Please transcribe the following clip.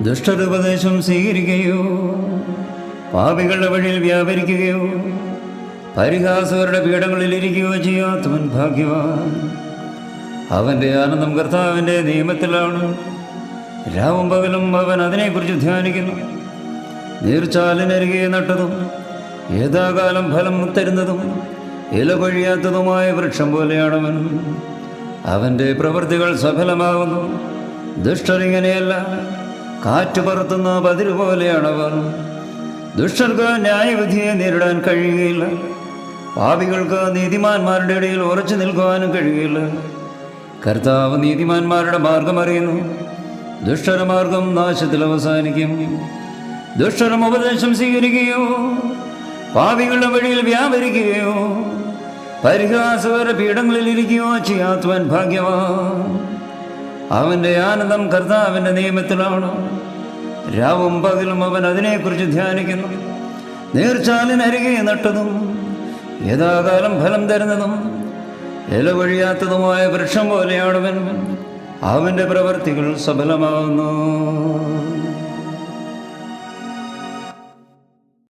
ദുഷ്ടരുപദേശം സ്വീകരിക്കുകയോ പാപികളുടെ വഴിയിൽ വ്യാപരിക്കുകയോ പരിഹാസകരുടെ പീഠങ്ങളിൽ ഇരിക്കുകയോ ചെയ്യാത്തവൻ ഭാഗ്യവാൻ. അവന്റെ ആനന്ദം കർത്താവിന്റെ നിയമത്തിലാണ്. രാവും പകലും അവൻ അതിനെക്കുറിച്ച് ധ്യാനിക്കുന്നു. നീർച്ചാലിനരികെ നട്ടതും യഥാകാലം ഫലം തരുന്നതും ഇല കൊഴിയാത്തതുമായ വൃക്ഷം പോലെയാണവൻ. അവന്റെ പ്രവൃത്തികൾ സഫലമാകുന്നു. ദുഷ്ടരിങ്ങനെയല്ല. കാറ്റ് പറത്തുന്ന പതിര് പോലെയാണവർ. ദുഷ്ടർക്ക് ന്യായവിധിയെ നേരിടാൻ കഴിയുകയില്ല പാപികൾക്ക് നീതിമാന്മാരുടെ ഇടയിൽ ഉറച്ചു നിൽക്കുവാനും കഴിയുകയില്ല കർത്താവ് നീതിമാന്മാരുടെ മാർഗം അറിയുന്നു. ദുഷ്ടര മാർഗം നാശത്തിൽ അവസാനിക്കും. ദുഷ്ടരം ഉപദേശം സ്വീകരിക്കുകയോ പാപികളുടെ വഴിയിൽ വ്യാപരിക്കുകയോ പരിഹാസകര പീഠങ്ങളിൽ ഇരിക്കുകയോ ചെയ്യാത്തവൻ ഭാഗ്യവാൻ. അവന്റെ ആനന്ദം കർത്താവിന്റെ നിയമത്തിലാണ് രാവും പകലും അവൻ അതിനെക്കുറിച്ച് ധ്യാനിക്കുന്നു. നീർച്ചാലിനരികെ നട്ടതും യഥാകാലം ഫലം തരുന്നതും ഇല വൃക്ഷം വൃക്ഷം അവൻ അവന്റെ പ്രവർത്തികൾ സഫലമാകുന്നു.